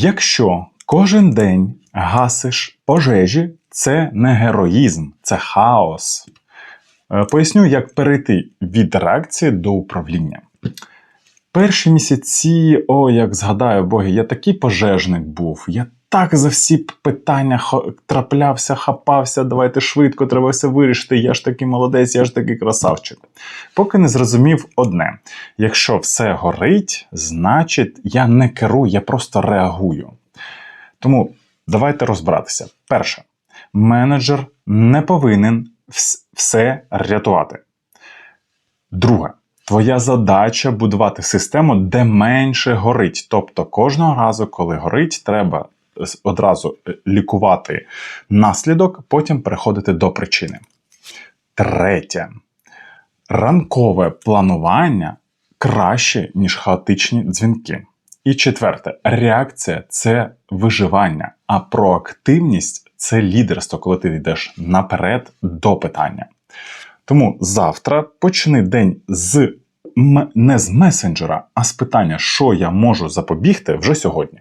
Якщо кожен день гасиш пожежі, це не героїзм, це хаос. Е, Поясню, як перейти від реакції до управління. Перші місяці, о, як згадаю боги, я такий пожежник був. Я так за всі питання траплявся, хапався, давайте швидко, треба все вирішити. Я ж такий молодець, я ж такий красавчик. Поки не зрозумів одне: якщо все горить, значить я не керую, я просто реагую. Тому давайте розбиратися. Перше, менеджер не повинен все рятувати. Друге, твоя задача будувати систему, де менше горить. Тобто кожного разу, коли горить, треба одразу е, лікувати наслідок, потім переходити до причини. Третє. Ранкове планування краще, ніж хаотичні дзвінки. І четверте, реакція це виживання, а проактивність це лідерство, коли ти йдеш наперед до питання. Тому завтра почни день з не з месенджера, а з питання, що я можу запобігти вже сьогодні.